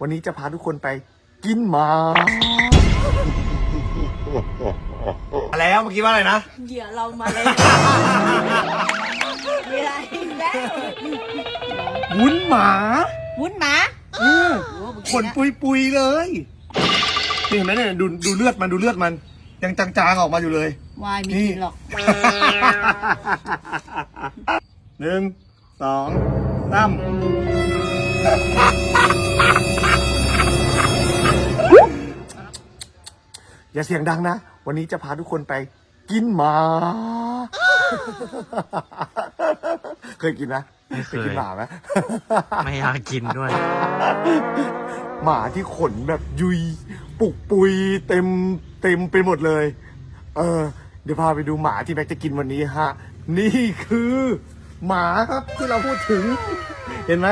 วันนี้จะพาทุกคนไปกินหมาแล้วเมื่อกี้ว่าอะไรนะเหยื่อเรามาเลยเหยื่ออีกแล้ววุ้นหมาวุ้นหมาเออขนปุยปุยๆเลยนี่เห็นไหมเนี่ยดูดูเลือดมันดูเลือดมัน ยังจางๆออกมาอยู่เลย วายไม่กินหรอก หนึ่งสองสาม อย่าเสียงดังนะ วันนี้จะพาทุกคนไปกินหมา เคยกินไหมไม่เคย กินหมาไหม ไม่อยากกินด้วย หมาที่ขนแบบยุย ปุกปุยเต็มเต็มไปหมดเลย เออ เดี๋ยวพาไปดูหมาที่แม็กจะกินวันนี้ฮะ นี่คือ หมาครับที่เราพูดถึง เห็นไหม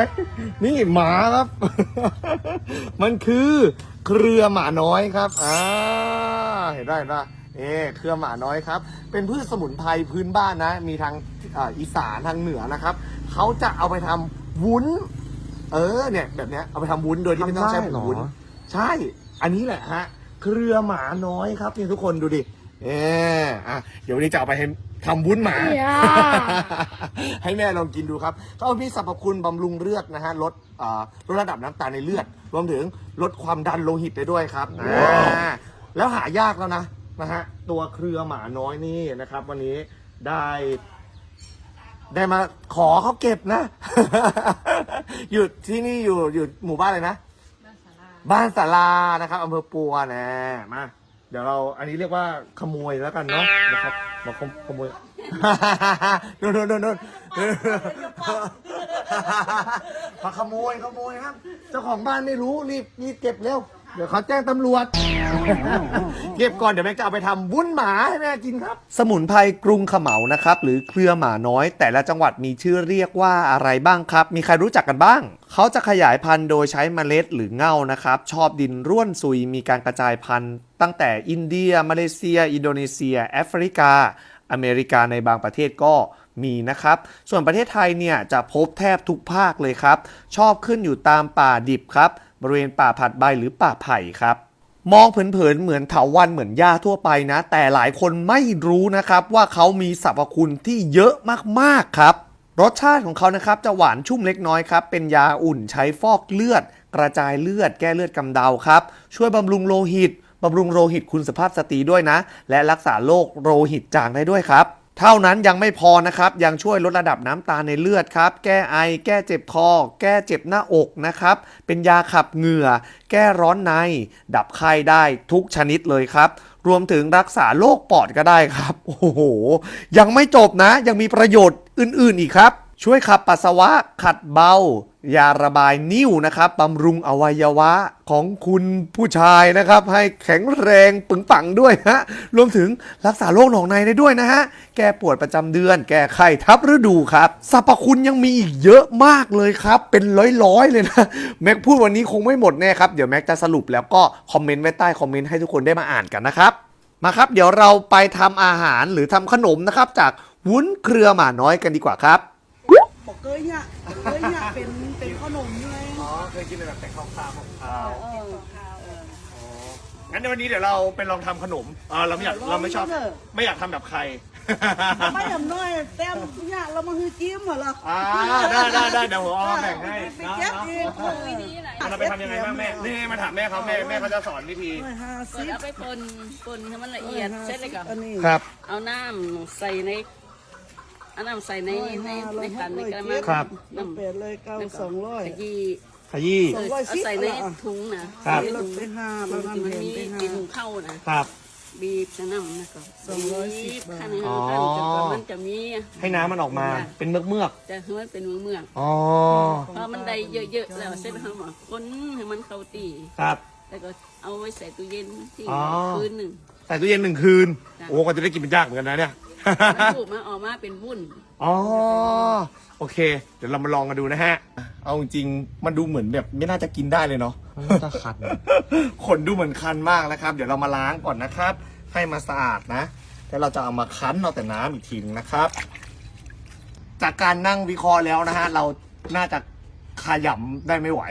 นี่หมาครับ มันคือ เครือหมาน้อยครับอ่าเห็นได้เห็นได้เอ๊เครือหมาน้อยครับ เป็นพืชสมุนไพรพื้นบ้านนะ มีทางอ่าอีสานทางเหนือนะครับเขาจะเอาไปทำวุ้น เออเนี่ยแบบเนี้ยเอาไปทำวุ้นโดยที่ไม่ต้องใช้ผงวุ้นทำได้เหรอใช่ อันนี้แหละฮะ เครือหมาน้อยครับนี่ทุกคนดูดิเอออะเดี๋ยววันนี้จะเอาไปให้ ทำวุ้นหมาให้แม่ลองกินดูครับเขามีสรรพคุณบำรุงเลือดนะฮะลดอ่าลดระดับน้ำตาลในเลือด รวมถึงลดความดันโลหิตได้ด้วยครับอ่าแล้วหายากแล้วนะนะฮะตัวเครือหมาน้อยนี่นะครับ วันนี้ได้ ได้มาขอเขาเก็บนะ อยู่ที่นี่อยู่อยู่หมู่บ้านเลยนะ บ้านสารานะครับอำเภอปัวนะมาเดี๋ยวเราอันนี้เรียกว่าขโมยแล้วกันเนาะนะครับมาขโมขโมยโน่นโน่นโน่นโน่นมาขโมยขโมยครับ เจ้าของบ้านไม่รู้รีบรีบเก็บเร็ว เดี๋ยวเขาแจ้งตำรวจ เก็บก่อนเดี๋ยวแม่จะเอาไปทำวุ้นหมาให้แม่กินครับ สมุนไพรกรุงขมเหานะครับ หรือเครือหมาน้อย แต่ละจังหวัดมีชื่อเรียกว่าอะไรบ้างครับ มีใครรู้จักกันบ้าง เขาจะขยายพันธุ์โดยใช้เมล็ดหรือเง่านะครับ ชอบดินร่วนซุยมีการกระจายพันธุ์ ตั้งแต่อินเดีย มาเลเซีย อินโดนีเซีย แอฟริกา อเมริกาในบางประเทศก็มีนะครับ ส่วนประเทศไทยเนี่ยจะพบแทบทุกภาคเลยครับ ชอบขึ้นอยู่ตามป่าดิบครับ บริเวณป่าผัดใบหรือป่าไผ่ครับมองเผินๆเหมือนเถาวันเหมือนหญ้าทั่วไปนะ แต่หลายคนไม่รู้นะครับว่าเขามีสรรพคุณที่เยอะมากๆครับรสชาติของเขานะครับจะหวานชุ่มเล็กน้อยครับ เป็นยาอุ่นใช้ฟอกเลือด กระจายเลือด แก้เลือดกำเดาครับ ช่วยบำรุงโลหิตบำรุงโลหิตคุณสภาพสตรีด้วยนะ และรักษาโรคโลหิตจางได้ด้วยครับ เท่านั้นยังไม่พอนะครับ ยังช่วยลดระดับน้ำตาลในเลือดครับ แก้ไอ แก้เจ็บคอ แก้เจ็บหน้าอกนะครับ เป็นยาขับเหงื่อ แก้ร้อนใน ดับไข้ได้ทุกชนิดเลยครับ รวมถึงรักษาโรคปอดก็ได้ครับ โอ้โห ยังไม่จบนะ ยังมีประโยชน์อื่นๆอีกครับ ช่วยขับปัสสาวะ ขัดเบา ยาระบายนิ่วนะครับบำรุงอวัยวะของคุณผู้ชายนะครับ ให้แข็งแรงปึงปังด้วยฮะรวมถึงรักษาโรคหนองในได้ด้วยนะฮะ แก้ปวดประจำเดือน แก้ไข้ทับฤดูครับสรรพคุณยังมีอีกเยอะมากเลยครับ เป็นร้อยๆ เลยนะ แม็กพูดวันนี้คงไม่หมดแน่ครับ เดี๋ยวแม็กจะสรุปแล้วก็คอมเมนต์ไว้ใต้คอมเมนต์ให้ทุกคนได้มาอ่านกันนะครับมาครับ เดี๋ยวเราไปทำอาหารหรือทำขนมนะครับ จากวุ้นเครือหมาน้อยกันดีกว่าครับ บอกเกยเนี่ยเกยเนี่ยเป็นเป็นขนมเลยอ๋อเคยกินแบบแต่ข้าวๆของข้าวเออ งั้นในวันนี้เดี๋ยวเราไปลองทำขนมอ่าเราไม่อยากเราไม่ชอบ ไม่อยากทำแบบใคร ไม่ยำน้อยแต้มเนี่ยเรามาคือจิ้มเหรอล่ะอ่าได้ได้ได้เดี๋ยวผมเอามาแบ่งให้ไปเก็บเองเราไปทำยังไงบ้างแม่นี่มาถามแม่เขาแม่แม่เขาจะสอนวิธีหน่อยห้าก่อสินบเอาไปปนปนให้มันละเอียดเสร็จเลยก็อันนี้ครับ เอาน้ำใส่ในเอาน้ำใส่ในในในตันในกระมังครับ น้ำเป็ดเลยเก้าสองร้อย ขยี้ขยี้ เออเอาใส่ในถุงนะครับ ใส่ในลดถุงไปห้าถุแล้วงที่น้ำมันเห็นมีไปห้า กินเข้านะ ครับ บีบจะน้ำนะก็สองร้อยสิบบาท ขั้นให้มันจนกว่ามันจะมีให้น้ำมันออกมาเป็นเมือกเมือกจะให้มันเป็นเมืองเมืองๆอ๋อ พอมันได้เยอะๆแล้วเสร็จแล้วมาคนให้มันเข้าตีครับ แล้วก็เอาไว้ใส่ตู้เย็นที่อ๋อ คืนหนึ่ง ใส่ตู้เย็นหนึ่งคืนจ้ะโอ้ก็จะได้กินเป็นยากเหมือนกันนะเนี่ยแล้วถูกมาออกมาเป็นวุ้น อ๋อ โอเค เดี๋ยวเรามาลองกันดูนะฮะ เอาจริงๆมันดูเหมือนแบบไม่น่าจะกินได้เลยเนาะมันน่าจะขัดขนดูเหมือนคันมากนะครับ เดี๋ยวเรามาล้างก่อนนะครับ ให้มาสะอาดนะ แล้วเราจะเอามาคั้นเอาแต่น้ำอีกทีนึงนะครับ จากการนั่งวิเคราะห์แล้วนะฮะ เราน่าจะขยำได้ไม่ไหว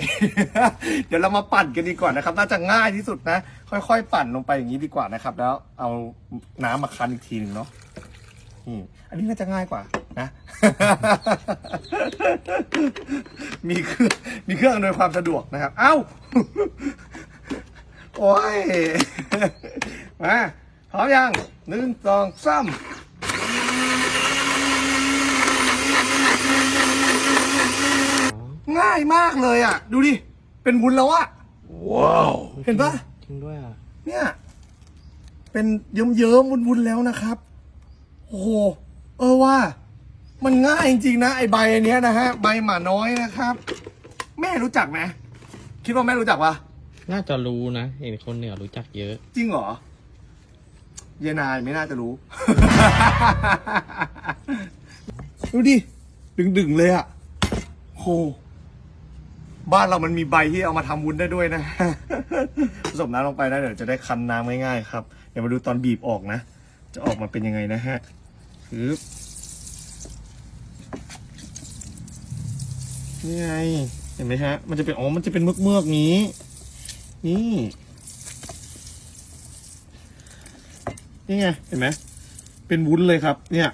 เดี๋ยวเรามาปั่นกันดีกว่านะครับ น่าจะง่ายที่สุดนะ ค่อยๆ ปั่นลงไปอย่างนี้ดีกว่านะครับ แล้วเอาน้ำมาคั้นอีกทีหนึ่งเนาะ นี่อันนี้น่าจะง่ายกว่านะ มีเครื่องมีเครื่องอำนวยความสะดวกนะครับ เอ้า โอ้ย มาพร้อมยังหนึ่งสองสามง่ายมากเลยอะ ดูดิ เป็นวุ้นแล้วอะ ว้าว เห็นปะจริงด้วยอะ เนี่ย เป็นเยิ้มเยิ้มๆวุ้นๆแล้วนะครับ โอ้โห เออว่า มันง่ายจริงๆนะไอใบอันเนี้ยนะฮะ ใบหมาน้อยนะครับ แม่รู้จักไหมคิดว่าแม่รู้จักปะน่าจะรู้นะเห็นคนเหนือรู้จักเยอะ จริงเหรอ เยนายไม่น่าจะรู้ ดูดิ ดึงๆเลยอะโห บ้านเรามันมีใบที่เอามาทำวุ้นได้ด้วยนะ ผสมน้ำลงไปนะเดี๋ยวจะได้คั้นน้ำง่ายๆครับ เดี๋ยวมาดูตอนบีบออกนะ จะออกมาเป็นยังไงนะฮะคือ นี่ไง เห็นไหมฮะ มันจะเป็นอ๋อ มันจะเป็นเมือกๆงี้ นี่ นี่ไง เห็นไหม เป็นวุ้นเลยครับ เนี่ย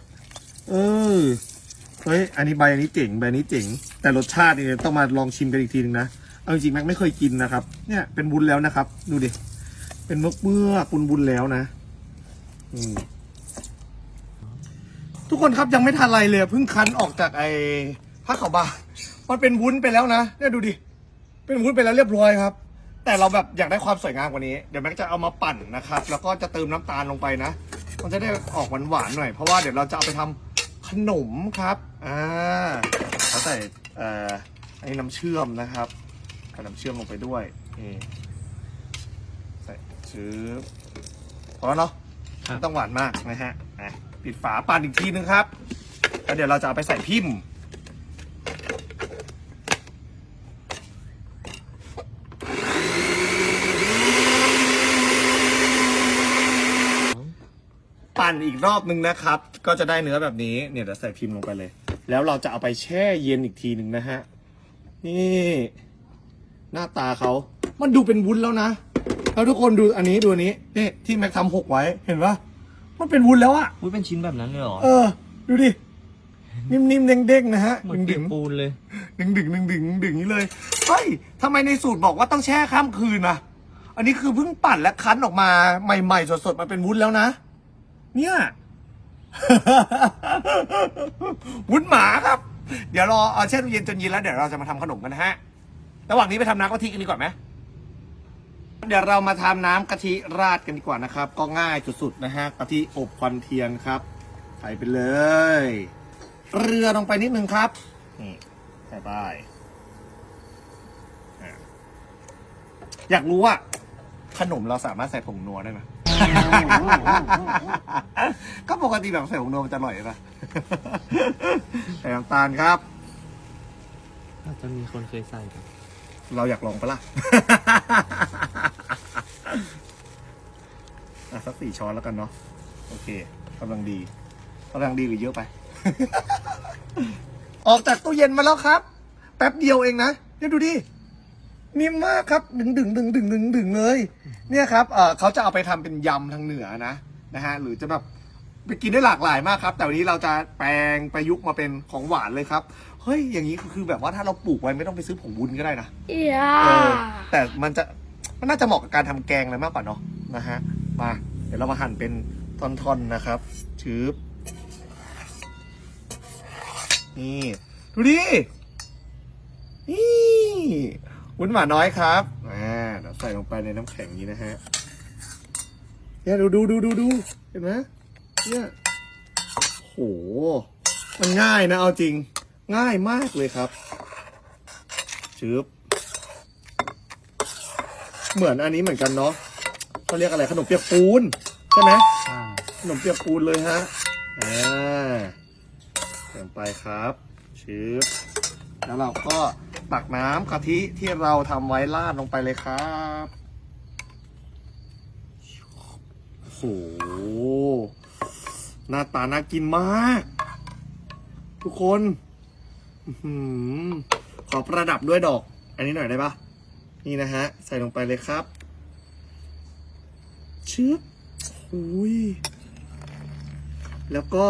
เออ เฮ้ย อันนี้ใบอันนี้เจ๋ง ใบอันนี้เจ๋ง แต่รสชาตินี่ต้องมาลองชิมกันอีกทีนึงนะ เอาจริงๆแม็กไม่เคยกินนะครับ เนี่ย เป็นวุ้นแล้วนะครับ ดูดิ เป็นเมือกเมือกวุ้นวุ้นแล้วนะ อืม ทุกคนครับยังไม่ทันอะไรเลยเพิ่งคั้นออกจากไอ้ผ้าขาวบางมันเป็นวุ้นไปแล้วนะเนี่ยดูดิเป็นวุ้นไปแล้วเรียบร้อยครับ แต่เราแบบอยากได้ความสวยงามกว่านี้เดี๋ยวแม็กจะเอามาปั่นนะครับ แล้วก็จะเติมน้ำตาลลงไปนะ มันจะได้ออกหวานๆหน่อย เพราะว่าเดี๋ยวเราจะเอาไปทำขนมครับอ่าเราใส่เอ่ออันนี้น้ำเชื่อมนะครับใส่น้ำเชื่อมลงไปด้วยนี่ใส่ชื้อพอแล้วเนาะครับไม่ต้องหวานมากนะฮะอะ ปิดฝาปั่นอีกทีนึงครับ แล้วเดี๋ยวเราจะเอาไปใส่พิมพ์ ปั่นอีกรอบนึงนะครับ ก็จะได้เนื้อแบบนี้ เนี่ยเดี๋ยวใส่พิมพ์ลงไปเลย แล้วเราจะเอาไปแช่เย็นอีกทีหนึ่งนะฮะ นี่ หน้าตาเขา มันดูเป็นวุ้นแล้วนะ แล้วทุกคนดูอันนี้ดูอันนี้นี่ที่แม็กทำหกไว้ เห็นปะ มันเป็นวุ้นแล้วอะอุ้ยเป็นชิ้นแบบนั้นเลยเหรอเออ ดูดิ นิ่มๆเด้งๆนะฮะเหมือนดึเปียงกปูนเลยๆดึงๆดึงๆดึงๆดึงๆนี้เลยเฮ้ยทำไมในสูตรบอกว่าต้องแช่ข้ามคืนนะอันนี้คือเพิ่งปั่นและคั้นออกมาใหม่ๆสดๆมาเป็นวุ้นแล้วนะ เนี่ย วุ้นหมาครับ เดี๋ยวรอเอาแช่ตู้เย็นจนเย็นแล้วเดี๋ยวเราจะมาทำขนมกันนะฮะ ระหว่างนี้ไปทำน้ำกะทิกันดีกว่าไหม เดี๋ยวเรามาทำน้ำกะทิราดกันดีกว่านะครับ ก็ง่ายสุดๆนะฮะกะทิอบควันเทียนครับ ใส่ไปเลยเกลือลงไปนิดนึงครับนี่ใส่ไปอะอยากรู้ว่า ขนมเราสามารถใส่ผงนัวได้ไหมก็ปกติแบบใส่ผงนัวมันจะอร่อยปะใส่น้ำตาลครับอาจจะมีคนเคยใส่ครับ เราอยากลองปะล่ะ อะสักสี่ช้อนแล้วกันเนาะโอเคกำลังดีกำลังดีหรือเยอะไป ออกจากตู้เย็นมาแล้วครับ แป๊บเดียวเองนะเดี๋ยวดูดินิ่มมากครับดึงดึงดึงดึงดึงดึงเลย เนี่ยครับเออเขาจะเอาไปทำเป็นยำทางเหนือนะนะฮะหรือจะแบบไปกินได้หลากหลายมากครับ แต่วันนี้เราจะแปลงประยุกต์มาเป็นของหวานเลยครับเฮ้ยอย่างนี้คือแบบว่าถ้าเราปลูกไว้ไม่ต้องไปซื้อผงวุ้นก็ได้นะเออแต่มันจะมันน่าจะเหมาะกับการทำแกงอะไรมากกว่าเนาะนะฮะ มา เดี๋ยวเรามาหั่นเป็นท่อนๆนะครับชืบนี่ดูดินี่วุ้นหมาน้อยครับอ่าเดี๋ยวใส่ลงไปในน้ำแข็งนี้นะฮะเนี่ยดูดูดูดูดูเห็นไหมเนี่ยโหมันง่ายนะเอาจริง ง่ายมากเลยครับชืบเหมือนอันนี้เหมือนกันเนาะ เขาเรียกอะไรขนมเปียกปูนใช่ไหมขนมเปียกปูนเลยฮะอ่าเติมไปครับชืบแล้วเราก็ตักน้ำกะทิที่เราทำไว้ราดลงไปเลยครับโอ้โหหน้าตาน่ากินมาก ทุกคนอื้อหือขอประดับด้วยดอก อันนี้หน่อยได้ปะนี่นะฮะ ใส่ลงไปเลยครับ ชึบอุ้ยแล้วก็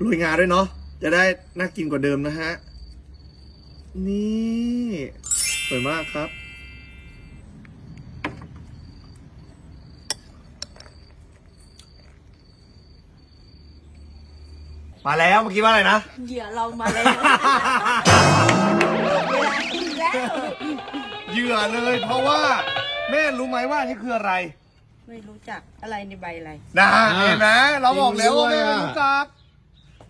โรยงาด้วยเนาะจะได้น่ากินกว่าเดิมนะฮะ นี่สวยมากครับ มาแล้วเมื่อกี้ว่าอะไรนะ เหยื่อเรามาแล้วเหยื่อเลยเพราะว่า แม่รู้ไหมว่านี่คืออะไร ไม่รู้จักอะไรในใบอะไร นะเห็นไหมเราบอกแล้วว่าจริแม่งด้วยอะรู้จัก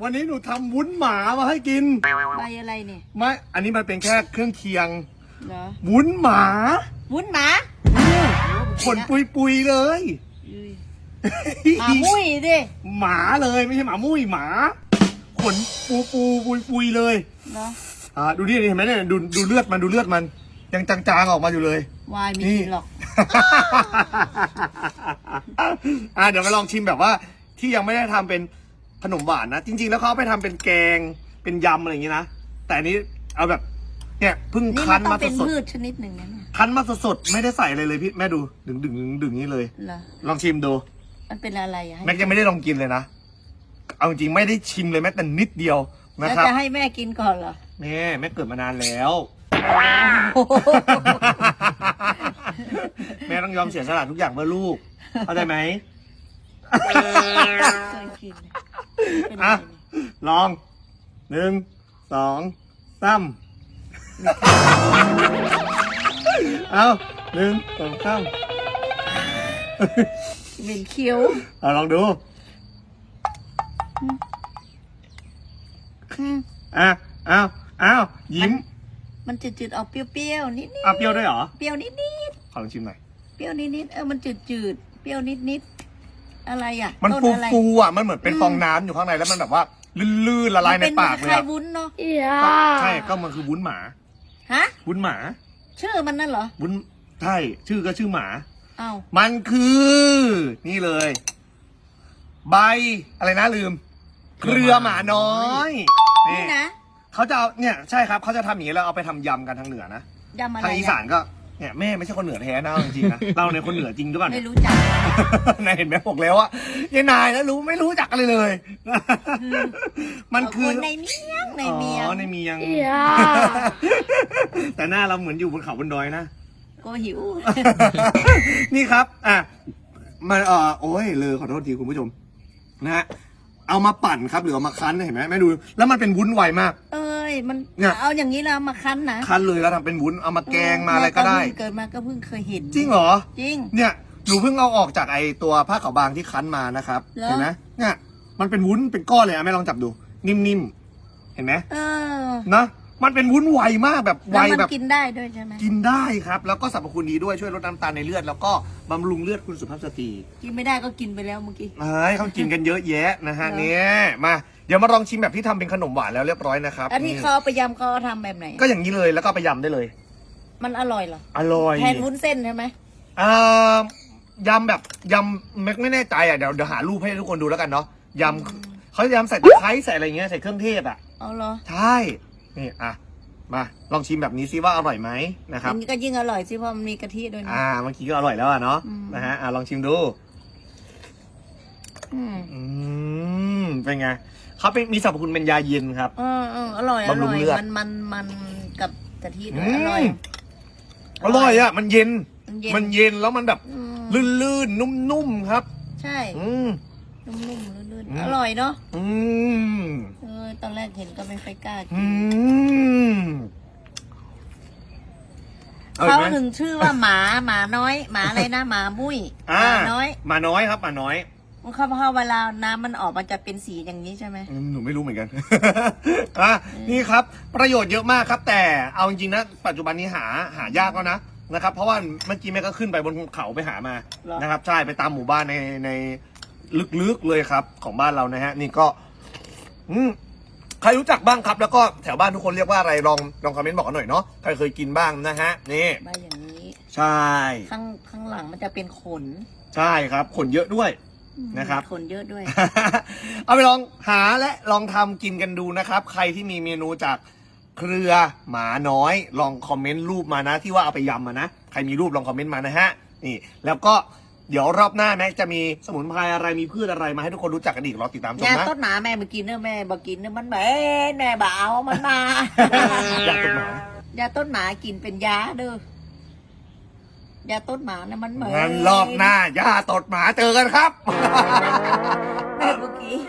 วันนี้หนูทำวุ้นหมามาให้กิน ใบอะไรเนี่ยไม่ อันนี้มันเป็นแค่เครื่องเคียง เหรอวุ้นหมาวุ้นหมาขนปุยปุยๆเลย อุ้ยหมามุ้ยดิหมาเลยไม่ใช่หมามุ้ยหมาขนปูปูปุยปุยๆเลยเนาะอ่าดูดิเห็นไหมเนี่ยดูดูเลือดมันดูเลือดมัน ยังจางๆออกมาอยู่เลย วายไม่กินหรอก อะเดี๋ยวมาลองชิมแบบว่า ที่ยังไม่ได้ทำเป็นขนมหวานนะ จริง ๆ แล้วเขาเอาไปทำเป็นแกงเป็นยำอะไรอย่างงี้นะ แต่อันนี้เอาแบบ เนี่ยเพิ่งนี่คั้มันนต้องมาเป็นสดพืชชนิดหนึ่งนะเนี่ยๆคั้นมาสดๆไม่ได้ใส่อะไรเลยพี่แม่ดูดึงดึงดึงดึงนี้เลย เหรอลองชิมดู มันเป็นอะไรอะให้แม็กยังไม่ได้ลองกินเลยนะ เอาจริงๆไม่ได้ชิมเลยแม้แต่นิดเดียวนะแล้วครับจะให้แม่กินก่อนเหรอ แม่แม่เกิดมานานแล้ว แม่ต้องยอมเสียสละทุกอย่างเพื่อลูก เข้าใจไหมเคยกินเป็นอะไรอะเนี่ยลอง หนึ่ง สองสามเอาหนึ่งสองสามเหม็นเคี้ยวเอาลองดู อืม อะเอาเอายิ้ม มันจืดๆออกเปรี้ยวๆนิดเอาเปรี้ยวด้วยเหรอๆเปรี้ยวนิดขอลองชิมหน่อย ๆเปรี้ยวนิดๆเออมันจืดๆเปรี้ยวนิดๆอะไรอะมันต้ฟูอะไร ฟูๆอะ มันเหมือนเป็นฟองน้ำอยู่ข้างในแล้วมันแบบว่าลื่นๆละลายในปากเลยมันเป็นคล้าอะยๆวุ้นเนาะใช่ก็มันคือวุ้นหมา ฮะวุ้นหมา ชื่อมันนั่นเหรอวุ้นใช่ชื่อก็ชื่อหมา เอ้ามันคือ นี่เลย ใบอะไรนะลืม เครือหมาน้อยนี่นี่นะ เขาจะเอาเนี่ยใช่ครับเขาจะทำอย่างนี้แล้วเอาไปทำยำกันทางเหนือนะยำอะไรทางอีสานก็เนี่ยแม่ไม่ใช่คนเหนือแท้นะเอาจริงๆนะ เราในยคนเหนือจริงด้วยไม่เนี่ยรู้จัก นายเห็นไหมบอกแล้วว่ายายนายนะรู้ไม่รู้จักอะไรเลยมันคือคนในเมียงในเมียงอ๋อในเมียง แต่หน้าเราเหมือนอยู่บนเขาบนดอยนะ ก็หิว นี่ครับ อะ มันเออโอ้ย เลยขอโทษทีคุณผู้ชม นะฮะ เอามาปั่นครับหรือเอามาคั้นเห็นไหมแม่ดู แล้วมันเป็นวุ้นไวมาก เอ้ยมันเนี่ย เอาอย่างนี้แล้วมาคั้นนะคั้นเลยแล้วทำเป็นวุ้นเอามาแกงมาอะไรก็ได้ แม่เพิ่งเกิดมาก็เพิ่งเคยเห็นจริงเหรอ จริง เนี่ยหนูเพิ่งเอาออกจากไอตัวผ้าขาวบางที่คั้นมานะครับ เหรอ เห็นไหมเนี่ยมันเป็นวุ้นเป็นก้อนเลยอะแม่ลองจับดู นิ่มๆ เห็นไหมเออ นะ มันเป็นวุ้นไวมากแบบไวแล้วมันแบบ กินได้ด้วยใช่ไหมกินได้ครับ แล้วก็สรรพคุณดีด้วยช่วยลดน้ำตาลในเลือด แล้วก็บำรุงเลือดคุณสุภาพสตรีกินไม่ได้ก็กินไปแล้วเมื่อกี้ เอ้ยเขากินกันเยอะแยะนะฮะเหรอ เนี่ยมาเดี๋ยวมาลองชิมแบบที่ทำเป็นขนมหวานแล้วเรียบร้อยนะครับอันที่นี่เขาเอาไปยำเขาเอาทำแบบไหน ก็อย่างนี้เลยแล้วก็เอาไปยำได้เลย มันอร่อยเหรอ อร่อยแทนวุ้นเส้นใช่ไหมอ่ายำแบบยำไม่ไม่แน่ใจอะเดี๋ยวเดี๋ยวหารูปให้ทุกคนดูแล้วกันเนาะยำเขาจะยำใส่ตะไคร้ใส่อะไรเงี้ยใส่เครื่องเทศอะ เอาเหรอ ใช่ นี่อะมาลองชิมแบบนี้ซิว่าอร่อยไหมนะครับอันนี้ก็ยิ่งอร่อยสิเพราะมันมีกะทิด้วยนะอ่าเมื่อกี้ก็อร่อยแล้วอะเนาะอืม นะฮะอะลองชิมดู อืมอืมเป็นไงเขาเป็นมีสรรพคุณเป็นยาเย็นครับ เออเอออร่อยอบำรุร่งอยเลือดมันมันมันกับกะทิด้วยอืมอร่อยอร่อยอะ มันเย็น มันเย็นมันเย็นแล้วมันแบบอืมลื่นๆ นุ่มๆ ครับ ใช่ อืม นุ่มๆลื่นอืมๆอร่อยเนาะอืมเออตอนแรกเห็นก็ไม่ค่อยกล้ากิอืนมอร่เขาอยไหมถึงชื่อว่าหมาหมาน้อย หมาอะไรนะหมาบุ้ยหอ่ามาน้อยหมาน้อยครับหมาน้อยมันเขาพอเวลาน้ำมันออกมันจะเป็นสีอย่างนี้ใช่ไหมอืมหนูไม่รู้เหมือนกันอะนี่ครับประโยชน์เยอะมากครับ แต่เอาจริงๆนะปัจจุบันนี้หาหายากแล้วนะนะครับ เพราะว่าเมื่อกี้แม่ก็ขึ้นไปบนเขาไปหามาเหรอนะครับ ใช่ไปตามหมู่บ้านในใน ลึกๆเลยครับ ของบ้านเรานะฮะ นี่ก็อืมใครรู้จักบ้างครับ แล้วก็แถวบ้านทุกคนเรียกว่าอะไรลองลองคอมเมนต์บอกกันหน่อยเนาะใครเคยกินบ้างนะฮะนี่ใบอย่างนี้ใช่ข้างข้างหลังมันจะเป็นขนใช่ครับขนเยอะด้วย นะครับขนเยอะด้วย เอาไปลองหาและลองทำกินกันดูนะครับ ใครที่มีเมนูจากเครือหมาน้อย ลองคอมเมนต์รูปมานะ ที่ว่าเอาไปยำมานะ ใครมีรูปลองคอมเมนต์มานะฮะนี่ แล้วก็ เดี๋ยวรอบหน้าแม็กจะมีสมุนไพรอะไรมีพืชอะไรมาให้ทุกคนรู้จักกันอีกรอติดตามชมยานะต้นหมาแม่มากินเนอะแม่บอกกินเนอะมันเหม็นแม่บ่เอามันมา อยากต้นหมายาต้นหมากินเป็นยาเด้อยาต้นหมานะมันเหม็นงั้นรอบหน้าย่าตดหมาเจอกันครับ แม่บอกกิน